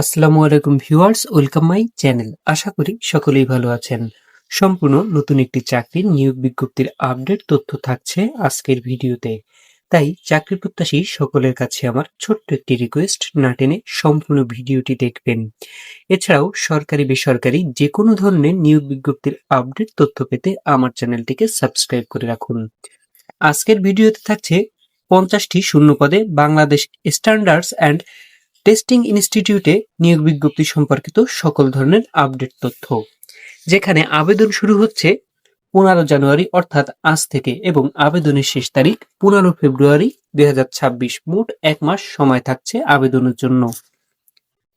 আসসালামু আলাইকুম viewers, welcome my channel. আশা করি সকলেই ভালো আছেন। সম্পূর্ণ নতুন একটি চাকরির নিয়োগ বিজ্ঞপ্তির আপডেট তথ্য থাকছে আজকের ভিডিওতে। তাই চাকরি প্রত্যাশী সকলের কাছে আমার ছোট্ট একটি রিকোয়েস্ট না টেনে সম্পূর্ণ ভিডিওটি দেখবেন। এছাড়াও সরকারি, বেসরকারি যে কোনো ধরনের নিয়োগ বিজ্ঞপ্তির আপডেট তথ্য পেতে আমার চ্যানেলটিকে সাবস্ক্রাইব করে রাখুন। আজকের ভিডিওতে থাকছে পঞ্চাশটি শূন্য পদে বাংলাদেশ স্ট্যান্ডার্ডস অ্যান্ড টেস্টিং ইনস্টিটিউটে নিয়োগ বিজ্ঞপ্তি সম্পর্কিত সকল ধরনের আপডেট তথ্য, যেখানে আবেদন শুরু হচ্ছে পনেরো জানুয়ারি, অর্থাৎ আজ থেকে, এবং আবেদনের শেষ তারিখ পনেরো ফেব্রুয়ারি দুই হাজার ছাব্বিশ। মোট এক মাস সময় থাকছে আবেদনের জন্য।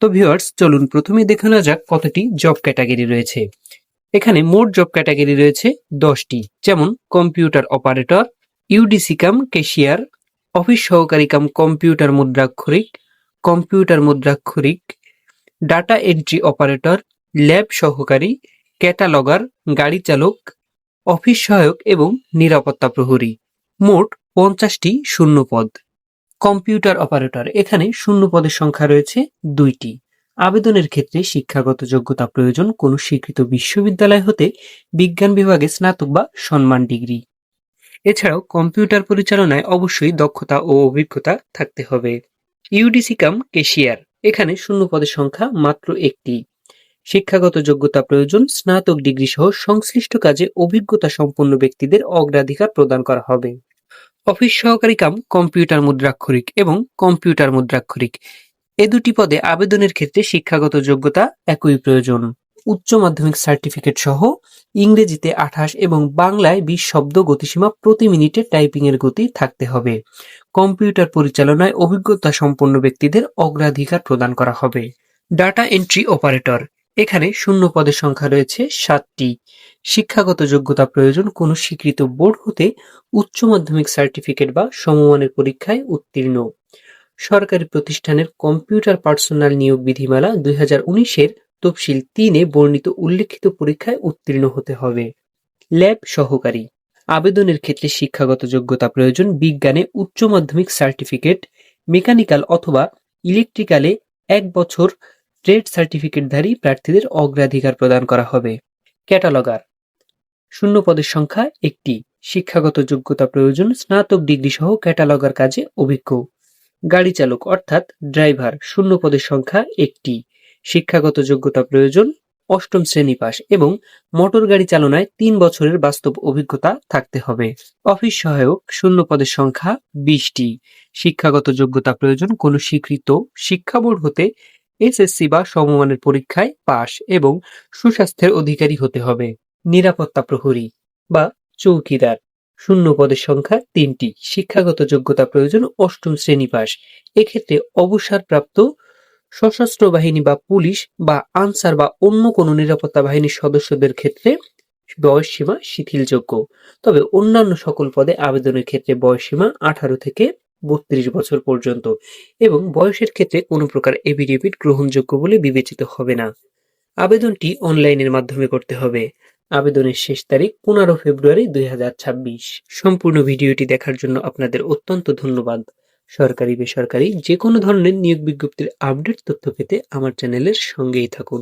তো ভিউয়ার্স চলুন প্রথমে দেখে নেওয়া যাক কতটি জব ক্যাটাগরি রয়েছে। এখানে মোট জব ক্যাটাগরি রয়েছে দশটি, যেমন computer operator UDC cum cashier office সহকারী কাম কম্পিউটার মুদ্রাক্ষরিক কম্পিউটার মুদ্রাক্ষরিক, ডাটা এন্ট্রি অপারেটর, ল্যাব সহকারী, ক্যাটালগার, গাড়ি চালক, অফিস সহায়ক এবং নিরাপত্তা প্রহরী। মোট পঞ্চাশটি শূন্য পদ কম্পিউটার অপারেটর, এখানে শূন্য পদের সংখ্যা রয়েছে দুইটি। আবেদনের ক্ষেত্রে শিক্ষাগত যোগ্যতা প্রয়োজন কোনো স্বীকৃত বিশ্ববিদ্যালয় হতে বিজ্ঞান বিভাগে স্নাতক বা সম্মান ডিগ্রি। এছাড়াও কম্পিউটার পরিচালনায় অবশ্যই দক্ষতা ও অভিজ্ঞতা থাকতে হবে। ইউডিসি কাম কেশিয়ার এখানে শূন্য পদের সংখ্যা মাত্র একটি। শিক্ষাগত যোগ্যতা প্রয়োজন, স্নাতক ডিগ্রি সহ সংশ্লিষ্ট কাজে অভিজ্ঞতা সম্পন্ন ব্যক্তিদের অগ্রাধিকার প্রদান করা হবে। অফিস সহকারী কাম কম্পিউটার মুদ্রাক্ষরিক এবং কম্পিউটার মুদ্রাক্ষরিক। এ দুটি পদে আবেদনের ক্ষেত্রে শিক্ষাগত যোগ্যতা একই প্রয়োজন। উচ্চ মাধ্যমিক সার্টিফিকেট সহ ইংরেজিতে আঠাশ এবং বাংলায় বিশ শব্দ গতিসীমা প্রতি মিনিটে টাইপিং এর গতি থাকতে হবে। কম্পিউটার পরিচালনায় অভিজ্ঞতা সম্পন্ন ব্যক্তিদের অগ্রাধিকার প্রদান করা হবে। ডাটা এন্ট্রি অপারেটর এখানে শূন্য পদের সংখ্যা রয়েছে সাতটি। শিক্ষাগত যোগ্যতা প্রয়োজন কোনো স্বীকৃত বোর্ড হতে উচ্চ মাধ্যমিক সার্টিফিকেট বা সমমানের পরীক্ষায় উত্তীর্ণ। সরকারি প্রতিষ্ঠানের কম্পিউটার পার্সোনাল নিয়োগ বিধিমালা দুই হাজার উনিশের তফসিল তিনে বর্ণিত উল্লেখিত পরীক্ষায় উত্তীর্ণ হতে হবে। ল্যাব সহকারী। আবেদনের ক্ষেত্রে শিক্ষাগত যোগ্যতা প্রয়োজন বিজ্ঞানে উচ্চ মাধ্যমিক সার্টিফিকেট, মেকানিক্যাল অথবা ইলেকট্রিক্যালে এক বছর ট্রেড সার্টিফিকেটধারী প্রার্থীদের অগ্রাধিকার প্রদান করা হবে। ক্যাটালগার। শূন্য পদের সংখ্যা একটি। শিক্ষাগত যোগ্যতা প্রয়োজন স্নাতক ডিগ্রি সহ ক্যাটালগার কাজে অভিজ্ঞ। গাড়ি চালক অর্থাৎ ড্রাইভার। শূন্য পদের সংখ্যা একটি। শিক্ষাগত যোগ্যতা প্রয়োজন, অষ্টম শ্রেণি পাস এবং মোটর গাড়ি চালনায় তিন বছরের বাস্তব অভিজ্ঞতা থাকতে হবে। অফিস সহায়ক শূন্য পদের সংখ্যা বিশটি। শিক্ষাগত যোগ্যতা প্রয়োজন কোনো স্বীকৃত শিক্ষা বোর্ড হতে, এসএসসি বা সমমানের পরীক্ষায় পাশ এবং সুস্বাস্থ্যের অধিকারী হতে হবে। নিরাপত্তা প্রহরী বা চৌকিদার শূন্য পদের সংখ্যা তিনটি। শিক্ষাগত যোগ্যতা প্রয়োজন অষ্টম শ্রেণি পাস এক্ষেত্রে অবসরপ্রাপ্ত সশস্ত্র বাহিনী বা পুলিশ বা আনসার বা অন্য কোনো নিরাপত্তা বাহিনীর সদস্যদের ক্ষেত্রে বয়স সীমা শিথিলযোগ্য। তবে অন্যান্য সকল পদে আবেদনের ক্ষেত্রে বয়স সীমা আঠারো থেকে বত্রিশ বছর পর্যন্ত এবং বয়সের ক্ষেত্রে কোনো প্রকার এফিডেভিট গ্রহণযোগ্য বলে বিবেচিত হবে না। আবেদনটি অনলাইনের মাধ্যমে করতে হবে। আবেদনের শেষ তারিখ পনেরো ফেব্রুয়ারি দুই হাজার ছাব্বিশ। সম্পূর্ণ ভিডিওটি দেখার জন্য আপনাদের অত্যন্ত ধন্যবাদ। সরকারি বেসরকারি যে কোনো ধরনের নিয়োগ বিজ্ঞপ্তির আপডেট তথ্য পেতে আমার চ্যানেলের সঙ্গেই থাকুন।